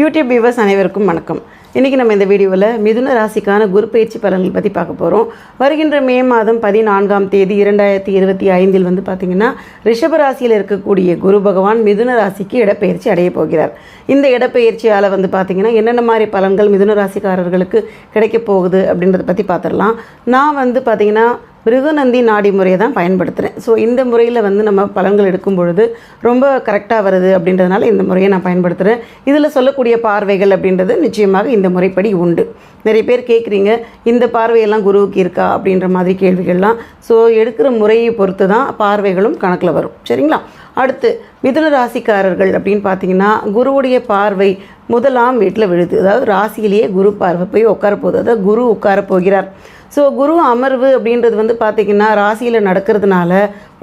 YouTube viewers அனைவருக்கும் வணக்கம். இன்றைக்கி நம்ம இந்த வீடியோவில் மிதுன ராசிக்கான குரு பயிற்சி பலன்கள் பற்றி பார்க்க போகிறோம் வருகின்ற மே மாதம் பதினான்காம் தேதி இரண்டாயிரத்தி இருபத்தி ஐந்தில் வந்து பார்த்திங்கன்னா ரிஷப ராசியில் இருக்கக்கூடிய குரு பகவான் மிதுன ராசிக்கு இடப்பெயர்ச்சி அடைய போகிறார். இந்த இடப்பெயர்ச்சியால் வந்து பார்த்திங்கன்னா என்னென்ன மாதிரி பலன்கள் மிதுன ராசிக்காரர்களுக்கு கிடைக்க போகுது அப்படின்றத பற்றி பார்த்துடலாம் நான் வந்து பார்த்திங்கன்னா மிருகநந்தி நாடி முறையை தான் பயன்படுத்துகிறேன் ஸோ இந்த முறையில் வந்து நம்ம பலன்கள் எடுக்கும் பொழுது ரொம்ப கரெக்டாக வருது அப்படின்றதுனால இந்த முறையை நான் பயன்படுத்துகிறேன் இதில் சொல்லக்கூடிய பார்வைகள் அப்படின்றது நிச்சயமாக இந்த முறைப்படி உண்டு. நிறைய பேர் கேட்குறீங்க இந்த பார்வையெல்லாம் குருவுக்கு இருக்கா அப்படின்ற மாதிரி கேள்விகள்லாம். ஸோ எடுக்கிற முறையை பொறுத்து தான் பார்வைகளும் கணக்கில் வரும். சரிங்களா? அடுத்து மிதுன ராசிக்காரர்கள் அப்படின்னு பார்த்தீங்கன்னா குருவுடைய பார்வை முதலாம் வீட்டில் விழுது. அதாவது ராசியிலேயே குரு பார்வை போய் உட்கார போகுது அதாவது குரு உட்கார போகிறார். ஸோ குரு அமர்வு அப்படின்றது வந்து பார்த்திங்கன்னா ராசியில் நடக்கிறதுனால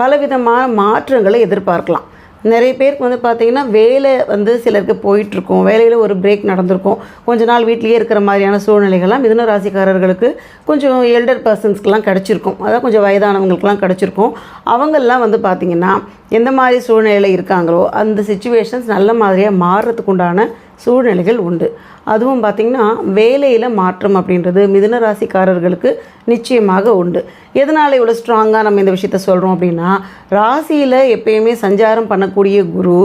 பலவிதமான மாற்றங்களை எதிர்பார்க்கலாம். நிறைய பேருக்கு வந்து பார்த்திங்கன்னா வேலை வந்து சிலருக்கு போயிட்டுருக்கும். வேலையில் ஒரு பிரேக் நடந்திருக்கும். கொஞ்ச நாள் வீட்லேயே இருக்கிற மாதிரியான சூழ்நிலைகள்லாம் மிதுன ராசிக்காரர்களுக்கு கொஞ்சம் எல்டர் பர்சன்ஸ்க்கெலாம் கிடச்சிருக்கும். அதாவது கொஞ்சம் வயதானவங்களுக்குலாம் கிடச்சிருக்கும். அவங்கெல்லாம் வந்து பார்த்திங்கன்னா எந்த மாதிரி சூழ்நிலையில் இருக்காங்களோ அந்த சுச்சுவேஷன்ஸ் நல்ல மாதிரியாக மாறுறதுக்கு உண்டான சூழ்நிலைகள் உண்டு. அதுவும் பார்த்திங்கன்னா வேலையில் மாற்றம் அப்படின்றது மிதுன ராசிக்காரர்களுக்கு நிச்சயமாக உண்டு. எதனால் இவ்வளோ ஸ்ட்ராங்காக நம்ம இந்த விஷயத்த சொல்கிறோம் அப்படின்னா ராசியில் எப்பயுமே சஞ்சாரம் பண்ணக்கூடிய குரு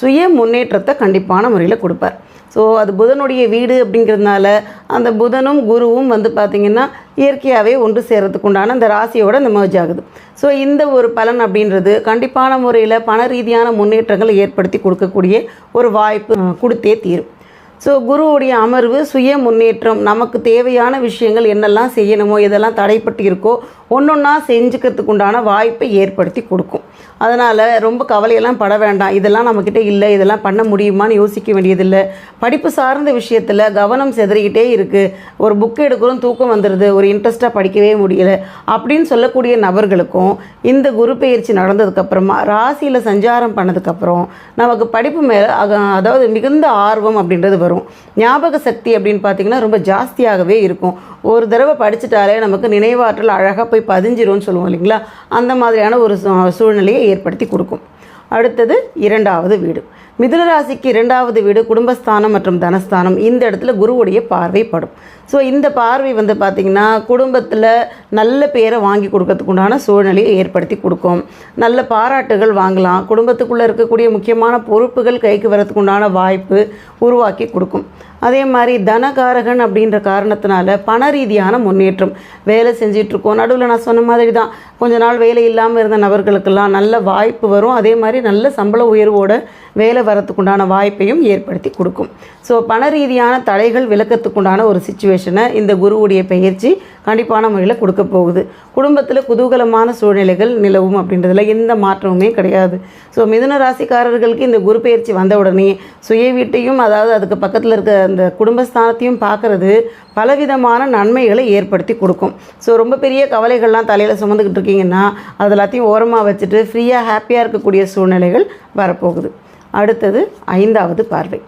சுய முன்னேற்றத்தை கண்டிப்பான முறையில் கொடுப்பார். ஸோ அது புதனுடைய வீடு அப்படிங்கிறதுனால அந்த புதனும் குருவும் வந்து பார்த்திங்கன்னா இயற்கையாகவே ஒன்று சேர்கிறதுக்கு உண்டான அந்த ராசியோட அந்த மர்ஜ் ஆகுது. ஸோ இந்த ஒரு பலன் அப்படின்றது கண்டிப்பான முறையில் பண ரீதியான முன்னேற்றங்களை ஏற்படுத்தி கொடுக்கக்கூடிய ஒரு வாய்ப்பு கொடுத்தே தீரும். ஸோ குருவுடைய அமர்வு சுய முன்னேற்றம் நமக்கு தேவையான விஷயங்கள் என்னெல்லாம் செய்யணுமோ இதெல்லாம் தடைப்பட்டு இருக்கோ ஒன்றொன்னா செஞ்சுக்கிறதுக்கு உண்டான வாய்ப்பை ஏற்படுத்தி கொடுக்கும். அதனால் ரொம்ப கவலையெல்லாம் பட வேண்டாம். இதெல்லாம் நம்மக்கிட்ட இல்லை. இதெல்லாம் பண்ண முடியுமான்னு யோசிக்க வேண்டியதில்லை. படிப்பு சார்ந்த விஷயத்தில் கவனம் செதறிக்கிட்டே இருக்குது ஒரு புக் எடுக்கிறோம் தூக்கம் வந்துடுது ஒரு இன்ட்ரெஸ்ட்டாக படிக்கவே முடியல. அப்படின்னு சொல்லக்கூடிய நபர்களுக்கும் இந்த குரு பயிற்சி நடந்ததுக்கப்புறமா ராசியில் சஞ்சாரம் பண்ணதுக்கப்புறம் நமக்கு படிப்பு மேலே அதாவது மிகுந்த ஆர்வம் அப்படின்றது வரும். ஞாபக சக்தி அப்படின்னு பார்த்திங்கன்னா ரொம்ப ஜாஸ்தியாகவே இருக்கும். ஒரு தடவை படிச்சுட்டாலே நமக்கு நினைவாற்றல் அழகாக போய் பதிஞ்சிரும்னு சொல்லுவோம் இல்லைங்களா? அந்த மாதிரியான ஒரு சூழ்நிலையை ஏற்படுத்தி கொடுக்கும். அடுத்தது இரண்டாவது வீடு. மிதுனராசிக்கு இரண்டாவது வீடு குடும்பஸ்தானம் மற்றும் தனஸ்தானம். இந்த இடத்துல குருவுடைய பார்வைப்படும் ஸோ இந்த பார்வை வந்து பார்த்திங்கன்னா குடும்பத்தில் நல்ல பேரை வாங்கி கொடுக்கறதுக்கு உண்டான சூழ்நிலையை ஏற்படுத்தி கொடுக்கும். நல்ல பாராட்டுகள் வாங்கலாம். குடும்பத்துக்குள்ளே இருக்கக்கூடிய முக்கியமான பொறுப்புகள் கைக்கு வரதுக்கு உண்டான வாய்ப்பு உருவாக்கி கொடுக்கும். அதே மாதிரி தனகாரகன் அப்படின்ற காரணத்தினால பண ரீதியான முன்னேற்றம் வேலை செஞ்சிட்ருக்கோம் நடுவில் நான் சொன்ன மாதிரி தான் கொஞ்ச நாள் வேலை இல்லாமல் இருந்த நபர்களுக்கெல்லாம் நல்ல வாய்ப்பு வரும். அதே மாதிரி நல்ல சம்பள உயர்வோட வேலை வரத்துக்குண்டான வாய்ப்பையும் ஏற்படுத்தி கொடுக்கும். ஸோ பண ரீதியான தடைகள் விளக்கத்துக்குண்டான ஒரு சுச்சுவேஷன் இந்த குருவுடைய பயிற்சி கண்டிப்பான முறையில் கொடுக்க போகுது. குடும்பத்தில் குதூகலமான சூழ்நிலைகள் நிலவும் அப்படின்றதுல எந்த மாற்றமுமே கிடையாது. ஸோ மிதுன ராசிக்காரர்களுக்கு இந்த குரு பயிற்சி வந்த உடனே சுய வீட்டையும் அதாவது அதுக்கு பக்கத்தில் இருக்க அந்த குடும்பஸ்தானத்தையும் பார்க்கறது பலவிதமான நன்மைகளை ஏற்படுத்தி கொடுக்கும். ஸோ ரொம்ப பெரிய கவலைகள்லாம் தலையில் சுமந்துக்கிட்டு இருக்கீங்கன்னா அது எல்லாத்தையும் ஓரமாக வச்சுட்டு ஃப்ரீயாக ஹாப்பியாக இருக்கக்கூடிய சூழ்நிலைகள் வரப்போகுது. அடுத்தது ஐந்தாவது பார்வை.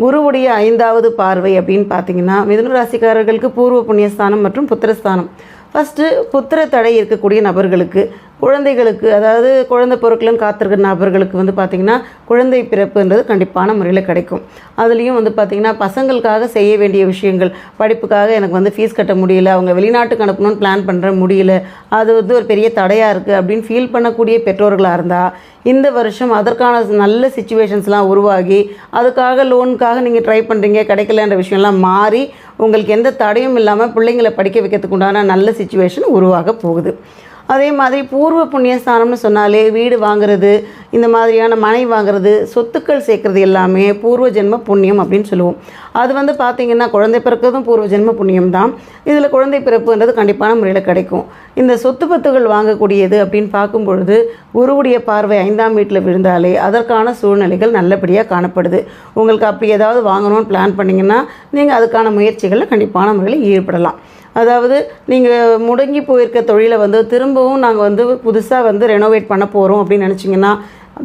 குருவுடைய ஐந்தாவது பார்வை அப்படின்னு பார்த்தீங்கன்னா மிதுன ராசிக்காரர்களுக்கு பூர்வ புண்ணியஸ்தானம் மற்றும் புத்திரஸ்தானம். ஃபஸ்ட்டு புத்திர தடை இருக்கக்கூடிய நபர்களுக்கு குழந்தைகளுக்கு அதாவது குழந்தை பொருட்களும் காத்திருக்கிற நபர்களுக்கு வந்து பார்த்திங்கன்னா குழந்தை பிறப்புன்றது கண்டிப்பான முறையில் கிடைக்கும். அதுலேயும் வந்து பார்த்திங்கன்னா பசங்களுக்காக செய்ய வேண்டிய விஷயங்கள் படிப்புக்காக எனக்கு வந்து ஃபீஸ் கட்ட முடியல அவங்க வெளிநாட்டுக்கு அனுப்பணும்னு பிளான் பண்ணுற முடியல அது வந்து ஒரு பெரிய தடையாக இருக்குது அப்படின்னு ஃபீல் பண்ணக்கூடிய பெற்றோர்களாக இருந்தால் இந்த வருஷம் அதற்கான நல்ல சுச்சுவேஷன்ஸ்லாம் உருவாகி அதுக்காக லோனுக்காக நீங்கள் ட்ரை பண்ணுறீங்க கிடைக்கலன்ற விஷயம்லாம் மாறி உங்களுக்கு எந்த தடையும் இல்லாமல் பிள்ளைங்களை படிக்க வைக்கிறதுக்கு உண்டான நல்ல சுச்சுவேஷன் உருவாக போகுது. அதே மாதிரி பூர்வ புண்ணியஸ்தானம்னு சொன்னாலே வீடு வாங்குறது இந்த மாதிரியான மனை வாங்குறது சொத்துக்கள் சேர்க்கறது எல்லாமே பூர்வ ஜென்ம புண்ணியம் அப்படின்னு சொல்லுவோம். அது வந்து பார்த்திங்கன்னா குழந்தை பிறக்கிறதும் பூர்வ ஜென்ம புண்ணியம் தான். இதில் குழந்தை பிறப்புன்றது கண்டிப்பான முறையில் கிடைக்கும். இந்த சொத்து பத்துகள் வாங்கக்கூடியது அப்படின்னு பார்க்கும் பொழுது குருவுடைய பார்வை ஐந்தாம் வீட்டில் விழுந்தாலே அதற்கான சூழ்நிலைகள் நல்லபடியாக காணப்படுது. உங்களுக்கு அப்படி ஏதாவது வாங்கணும்னு பிளான் பண்ணிங்கன்னா நீங்கள் அதுக்கான முயற்சிகளில் கண்டிப்பான முறையில் ஈடுபடலாம். அதாவது நீங்கள் முடங்கி போயிருக்க தொழிலை வந்து திரும்பவும் நாங்கள் வந்து புதுசாக வந்து ரெனோவேட் பண்ண போகிறோம் அப்படின்னு நினச்சிங்கன்னா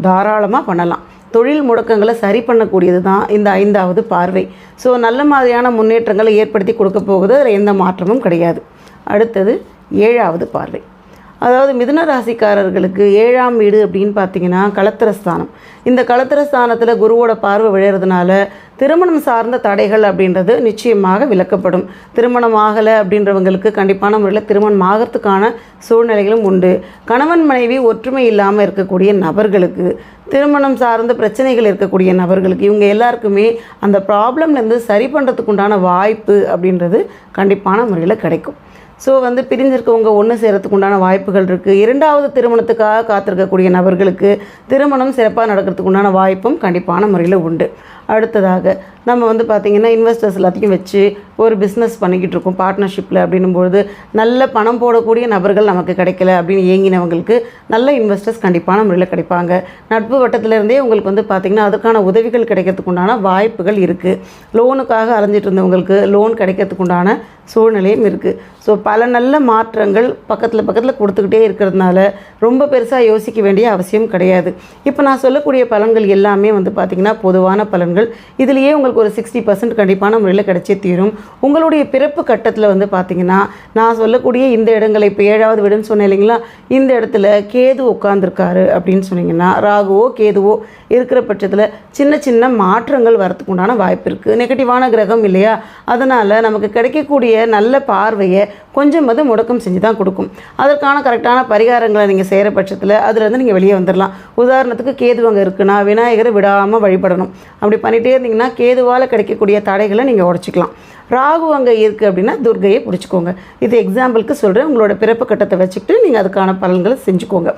தாராளமாக பண்ணலாம். தொழில் முடக்கங்களை சரி பண்ணக்கூடியது தான் இந்த ஐந்தாவது பார்வை. ஸோ நல்ல மாதிரியான முன்னேற்றங்களை ஏற்படுத்தி கொடுக்க போகுது. அதில் எந்த மாற்றமும் கிடையாது. அடுத்தது ஏழாவது பார்வை. அதாவது மிதுன ராசிக்காரர்களுக்கு ஏழாம் வீடு அப்படின்னு பார்த்தீங்கன்னா களத்திரஸ்தானம் இந்த களத்திரஸ்தானத்தில் குருவோட பார்வை விழுறதுனால திருமணம் சார்ந்த தடைகள் அப்படின்றது நிச்சயமாக விளக்கப்படும் திருமணம் ஆகலை அப்படின்றவங்களுக்கு கண்டிப்பான முறையில் திருமணம் ஆகிறதுக்கான சூழ்நிலைகளும் உண்டு. கணவன் மனைவி ஒற்றுமை இல்லாமல் இருக்கக்கூடிய நபர்களுக்கு திருமணம் சார்ந்த பிரச்சனைகள் இருக்கக்கூடிய நபர்களுக்கு இவங்க எல்லாருக்குமே அந்த ப்ராப்ளம்லேருந்து சரி பண்ணுறதுக்கு உண்டான வாய்ப்பு அப்படின்றது கண்டிப்பான முறையில் கிடைக்கும். ஸோ வந்து பிரிஞ்சிருக்கவங்க ஒன்று சேரத்துக்கு உண்டான வாய்ப்புகள் இருக்குது இரண்டாவது திருமணத்துக்காக காத்திருக்கக்கூடிய நபர்களுக்கு திருமணம் சிறப்பாக நடக்கிறதுக்கு உண்டான வாய்ப்பும் கண்டிப்பான முறையில் உண்டு. அடுத்ததாக நம்ம வந்து பார்த்திங்கன்னா இன்வெஸ்டர்ஸ் எல்லாத்தையும் வச்சு ஒரு பிஸ்னஸ் பண்ணிக்கிட்டு இருக்கோம். பார்ட்னர்ஷிப்பில் அப்படின்னும்பொழுது நல்ல பணம் போடக்கூடிய நபர்கள் நமக்கு கிடைக்கல அப்படின்னு ஏங்கினவங்களுக்கு நல்ல இன்வெஸ்டர்ஸ் கண்டிப்பான முறையில் கிடைப்பாங்க. நட்பு வட்டத்திலேருந்தே உங்களுக்கு வந்து பார்த்திங்கன்னா அதுக்கான உதவிகள் கிடைக்கிறதுக்கு உண்டான வாய்ப்புகள் இருக்குது லோனுக்காக அலைஞ்சிட்டு இருந்தவங்களுக்கு லோன் கிடைக்கிறதுக்கு உண்டான சூழ்நிலையும் இருக்குது ஸோ பல நல்ல மாற்றங்கள் பக்கத்தில் பக்கத்தில் கொடுத்துக்கிட்டே இருக்கிறதுனால ரொம்ப பெருசாக யோசிக்க வேண்டிய அவசியம் கிடையாது. இப்போ நான் சொல்லக்கூடிய பலன்கள் எல்லாமே வந்து பார்த்திங்கன்னா பொதுவான பலன்கள் இதுலேயே உங்களுக்கு ஒரு சிக்ஸ்டி பர்சன்ட் கண்டிப்பான முறையில் கிடைச்சே தீரும். உங்களுடைய பிறப்பு கட்டத்தில் வந்து பார்த்திங்கன்னா நான் சொல்லக்கூடிய இந்த இடங்களை இப்போ ஏழாவது வீடுன்னு சொன்னேன் இல்லைங்களா? இந்த இடத்துல கேது உட்காந்துருக்காரு அப்படின்னு சொன்னீங்கன்னா ராகுவோ கேதுவோ இருக்கிற பட்சத்தில் சின்ன சின்ன மாற்றங்கள் வரத்துக்கு உண்டான வாய்ப்பு இருக்குது நெகட்டிவான கிரகம் இல்லையா? அதனால் நமக்கு கிடைக்கக்கூடிய நல்ல பார்வையை கொஞ்சம் அது முடக்கம் செஞ்சு தான் கொடுக்கும். அதற்கான கரெக்டான பரிகாரங்களை நீங்கள் செய்கிற பட்சத்தில் அதுலேருந்து நீங்கள் வெளியே வந்துடலாம் உதாரணத்துக்கு கேது அங்கே இருக்குன்னா விநாயகரை விடாமல் வழிபடணும். அப்படி பண்ணிகிட்டே இருந்தீங்கன்னா கேதுவால் கிடைக்கக்கூடிய தடைகளை நீங்கள் உடச்சிக்கலாம். ராகு அங்கே இருக்குது அப்படின்னா துர்கையை பிடிச்சிக்கோங்க. இது எக்ஸாம்பிளுக்கு சொல்கிறேன் உங்களோட பிறப்பு கட்டத்தை வச்சுக்கிட்டு நீங்கள் அதுக்கான பலன்களை செஞ்சுக்கோங்க.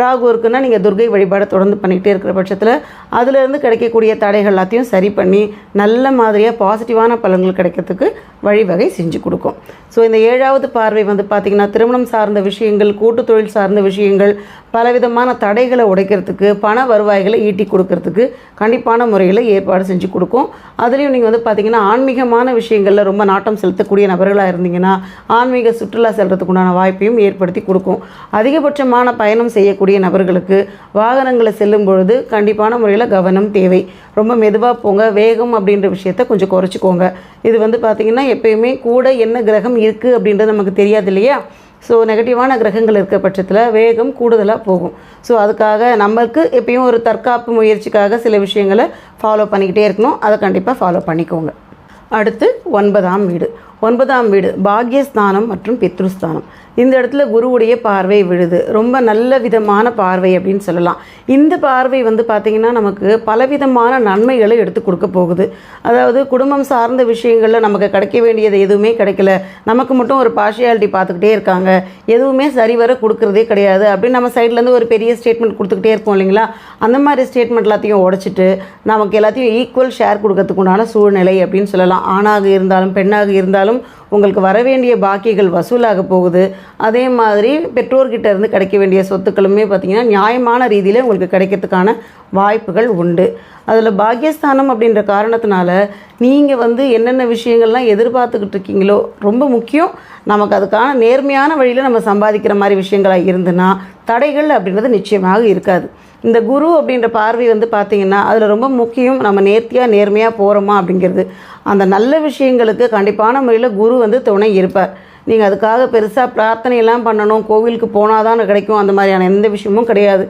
ராகு இருக்குன்னா நீங்கள் துர்கை வழிபாடை தொடர்ந்து பண்ணிகிட்டே இருக்கிற பட்சத்தில் அதுலேருந்து கிடைக்கக்கூடிய தடைகள் எல்லாத்தையும் சரி பண்ணி நல்ல மாதிரியாக பாசிட்டிவான பலன்கள் கிடைக்கிறதுக்கு வழிவகை செஞ்சு கொடுக்கும். ஸோ இந்த ஏழாவது பார்வை வந்து பார்த்திங்கன்னா திருமணம் சார்ந்த விஷயங்கள் கூட்டு தொழில் சார்ந்த விஷயங்கள் பலவிதமான தடைகளை உடைக்கிறதுக்கு பண வருவாய்களை ஈட்டி கொடுக்கறதுக்கு கண்டிப்பான முறையில் ஏற்பாடு செஞ்சு கொடுக்கும். அதுலேயும் நீங்கள் வந்து பார்த்திங்கன்னா ஆன்மீகமான விஷயங்களில் ரொம்ப நாட்டம் செலுத்தக்கூடிய நபர்களாக இருந்தீங்கன்னா ஆன்மீக சுற்றுலா செல்றதுக்கு உண்டான வாய்ப்பையும் ஏற்படுத்தி கொடுக்கும். அதிகபட்சமான பயணம் செய்யக்கூடிய நபர்களுக்கு வாகனங்களை செல்லும் பொழுது கண்டிப்பான முறையில் கவனம் தேவை. ரொம்ப மெதுவாக போங்க வேகம் அப்படின்ற விஷயத்த கொஞ்சம் குறைச்சிக்கோங்க. இது வந்து பார்த்திங்கன்னா எப்பயுமே கூட என்ன கிரகம் இருக்குது அப்படின்றது நமக்கு தெரியாது இல்லையா? ஸோ நெகட்டிவான கிரகங்கள் இருக்க பட்சத்தில் வேகம் கூடுதலாக போகும். ஸோ அதுக்காக நம்மளுக்கு எப்பயும் ஒரு தற்காப்பு முயற்சிக்காக சில விஷயங்களை ஃபாலோ பண்ணிக்கிட்டே இருக்கணும். அதை கண்டிப்பாக ஃபாலோ பண்ணிக்கோங்க. அடுத்து ஒன்பதாம் வீடு. ஒன்பதாம் வீடு பாக்யஸ்தானம் மற்றும் பித்ருஸ்தானம். இந்த இடத்துல குருவுடைய பார்வை விழுது. ரொம்ப நல்ல விதமான பார்வை அப்படின்னு சொல்லலாம். இந்த பார்வை வந்து பார்த்திங்கன்னா நமக்கு பலவிதமான நன்மைகளை எடுத்து கொடுக்க போகுது. அதாவது குடும்பம் சார்ந்த விஷயங்களில் நமக்கு கிடைக்க வேண்டியது எதுவுமே கிடைக்கல. நமக்கு மட்டும் ஒரு பார்ஷியாலிட்டி பார்த்துக்கிட்டே இருக்காங்க. எதுவுமே சரிவர கொடுக்குறதே கிடையாது. அப்படின்னு நம்ம சைட்லேருந்து ஒரு பெரிய ஸ்டேட்மெண்ட் கொடுத்துக்கிட்டே இருப்போம் இல்லைங்களா? அந்த மாதிரி ஸ்டேட்மெண்ட் எல்லாத்தையும் உடச்சிட்டு நமக்கு எல்லாத்தையும் ஈக்குவல் ஷேர் கொடுக்கறதுக்கு உண்டான சூழ்நிலை அப்படின்னு சொல்லலாம். ஆணாக இருந்தாலும் பெண்ணாக இருந்தாலும் உங்களுக்கு வர வேண்டிய பாக்கிகள் வசூலாக போகுது. அதே மாதிரி பெற்றோர்கிட்ட இருந்து கிடைக்க வேண்டிய சொத்துக்களுமே பார்த்திங்கன்னா நியாயமான ரீதியில் உங்களுக்கு கிடைக்கிறதுக்கான வாய்ப்புகள் உண்டு. அதில் பாக்கியஸ்தானம் அப்படின்ற காரணத்தினால நீங்கள் வந்து என்னென்ன விஷயங்கள்லாம் எதிர்பார்த்துக்கிட்டு இருக்கீங்களோ ரொம்ப முக்கியம். நமக்கு அதுக்கான நேர்மையான வழியில் நம்ம சம்பாதிக்கிற மாதிரி விஷயங்களாக இருந்துன்னா தடைகள் அப்படின்றது நிச்சயமாக இருக்காது. இந்த குரு அப்படின்ற பார்வை வந்து பார்த்திங்கன்னா அதில் ரொம்ப முக்கியம். நம்ம நேர்த்தியாக நேர்மையாக போகிறோமா அப்படிங்கிறது. அந்த நல்ல விஷயங்களுக்கு கண்டிப்பான முறையில் குரு வந்து துணை இருப்பார். நீங்கள் அதுக்காக பெருசாக பிரார்த்தனையெல்லாம் பண்ணணும். கோவிலுக்கு போனால் தான் கிடைக்கும். அந்த மாதிரியான எந்த விஷயமும் கிடையாது.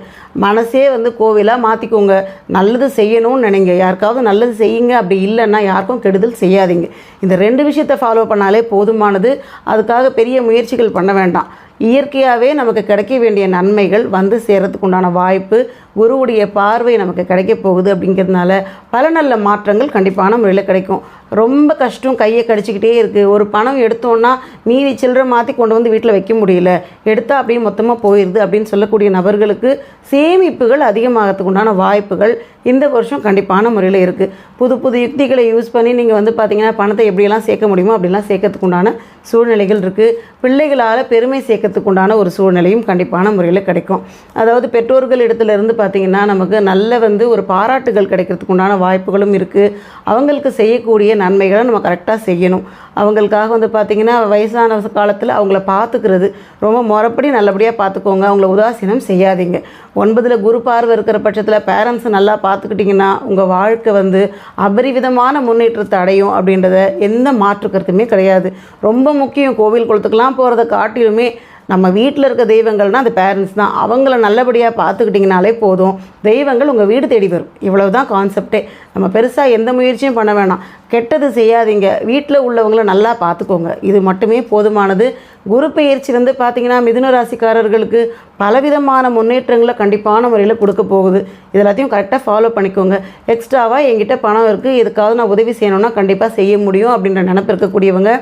மனசே வந்து கோவிலாக மாற்றிக்கோங்க நல்லது செய்யணும்னு நினைங்க. யாருக்காவது நல்லது செய்யுங்க. அப்படி இல்லைன்னா யாருக்கும் கெடுதல் செய்யாதீங்க. இந்த ரெண்டு விஷயத்தை ஃபாலோ பண்ணாலே போதுமானது. அதுக்காக பெரிய முயற்சிகள் பண்ண வேண்டாம். இயற்கையாகவே நமக்கு கிடைக்க வேண்டிய நன்மைகள் வந்து சேரத்துக்கு உண்டான வாய்ப்பு குருவுடைய பார்வை நமக்கு கிடைக்க போகுது அப்படிங்கிறதுனால பல நல்ல மாற்றங்கள் கண்டிப்பான முறையில் கிடைக்கும். ரொம்ப கஷ்டம் கையை கடிச்சிக்கிட்டே இருக்குது ஒரு பணம் எடுத்தோன்னா மீதி சில்லறை மாற்றி கொண்டு வந்து வீட்டில் வைக்க முடியல. எடுத்தால் அப்படியே மொத்தமாக போயிடுது அப்படின்னு சொல்லக்கூடிய நபர்களுக்கு சேமிப்புகள் அதிகமாகறதுக்கு உண்டான வாய்ப்புகள் இந்த வருஷம் கண்டிப்பான முறையில் இருக்குது புது புது யுக்திகளை யூஸ் பண்ணி நீங்கள் வந்து பார்த்தீங்கன்னா பணத்தை எப்படியெல்லாம் சேர்க்க முடியுமோ அப்படிலாம் சேர்க்கறதுக்கு உண்டான சூழ்நிலைகள் இருக்குது பிள்ளைகளால் பெருமை சேர்க்கறதுக்கு உண்டான ஒரு சூழ்நிலையும் கண்டிப்பான முறையில் கிடைக்கும். அதாவது பெற்றோர்கள் இடத்துல இருந்து பார்த்தீங்கன்னா நமக்கு நல்ல வந்து ஒரு பாராட்டுகள் கிடைக்கிறதுக்கு உண்டான வாய்ப்புகளும் இருக்குது அவங்களுக்கு செய்யக்கூடிய நன்மைகளை நம்ம கரெக்டாக செய்யணும். அவங்களுக்காக வந்து பார்த்திங்கன்னா வயசான காலத்தில் அவங்கள பார்த்துக்கிறது ரொம்ப முறைப்படி நல்லபடியாக பார்த்துக்கோங்க அவங்கள உதாசீனம் செய்யாதீங்க. ஒன்பதில் குரு பார்வை இருக்கிற பட்சத்தில் பேரண்ட்ஸை நல்லா பார்த்துக்கிட்டிங்கன்னா உங்கள் வாழ்க்கை வந்து அபரிவிதமான முன்னேற்றத்தை அடையும் அப்படின்றத எந்த மாற்று கருத்துமே கிடையாது. ரொம்ப முக்கியம். கோவில் குளத்துக்கெலாம் போகிறத காட்டிலுமே நம்ம வீட்டில் இருக்க தெய்வங்கள்னால் அது பேரண்ட்ஸ் தான். அவங்கள நல்லபடியாக பார்த்துக்கிட்டிங்கனாலே போதும். தெய்வங்கள் உங்கள் வீடு தேடி வரும். இவ்வளவு தான் கான்செப்டே நம்ம பெருசாக எந்த முயற்சியும் பண்ண வேணாம். கெட்டது செய்யாதீங்க. வீட்டில் உள்ளவங்கள நல்லா பார்த்துக்கோங்க. இது மட்டுமே போதுமானது. குரு பெயர்ச்சி வந்து பார்த்தீங்கன்னா மிதுன ராசிக்காரர்களுக்கு பலவிதமான முன்னேற்றங்களை கண்டிப்பான முறையில் கொடுக்க போகுது. இது எல்லாத்தையும் கரெக்டாக ஃபாலோ பண்ணிக்கோங்க. எக்ஸ்ட்ராவாக என்கிட்ட பணம் இருக்குது இதுக்காவது நான் உதவி செய்யணும்னா கண்டிப்பாக செய்ய முடியும் அப்படின்ற நினப்பு இருக்கக்கூடியவங்க.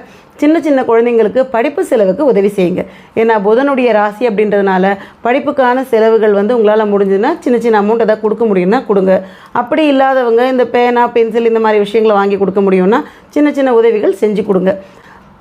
சின்ன சின்ன குழந்தைங்களுக்கு படிப்பு செலவுக்கு உதவி செய்யுங்க. ஏன்னா புதனுடைய ராசி அப்படின்றதுனால படிப்புக்கான செலவுகள் வந்து உங்களால் முடிஞ்சதுன்னா சின்ன சின்ன அமௌண்ட் எதாவது கொடுக்க முடியும்னா கொடுங்க. அப்படி இல்லாதவங்க இந்த பேனா பென்சில் இந்த மாதிரி விஷயங்களை வாங்கி கொடுக்க முடியும்னா சின்ன சின்ன உதவிகள் செஞ்சு கொடுங்க.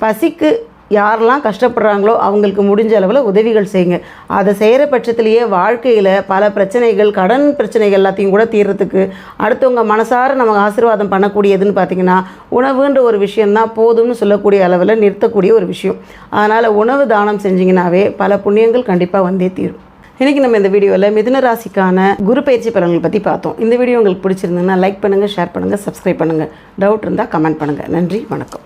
பசிக்கு யாரெல்லாம் கஷ்டப்படுறாங்களோ அவங்களுக்கு முடிஞ்ச அளவில் உதவிகள் செய்யுங்க. அதை செய்கிற பட்சத்திலேயே வாழ்க்கையில் பல பிரச்சனைகள் கடன் பிரச்சனைகள் எல்லாத்தையும் கூட தீர்றதுக்கு அடுத்தவங்க மனசார நமக்கு ஆசீர்வாதம் பண்ணக்கூடியதுன்னு பார்த்தீங்கன்னா உணவுன்ற ஒரு விஷயந்தான் போதும்னு சொல்லக்கூடிய அளவில் நிறுத்தக்கூடிய ஒரு விஷயம். அதனால் உணவு தானம் செஞ்சிங்கனாவே பல புண்ணியங்கள் கண்டிப்பாக வந்தே தீரும். இன்றைக்கி நம்ம இந்த வீடியோவில் மிதுன ராசிக்கான குரு பயிற்சி பலன்கள் பற்றி பார்த்தோம். இந்த வீடியோ உங்களுக்கு பிடிச்சிருந்ததுன்னா லைக் பண்ணுங்கள் ஷேர் பண்ணுங்கள் சப்ஸ்கிரைப் பண்ணுங்கள் டவுட் இருந்தால் கமெண்ட் பண்ணுங்கள் நன்றி வணக்கம்.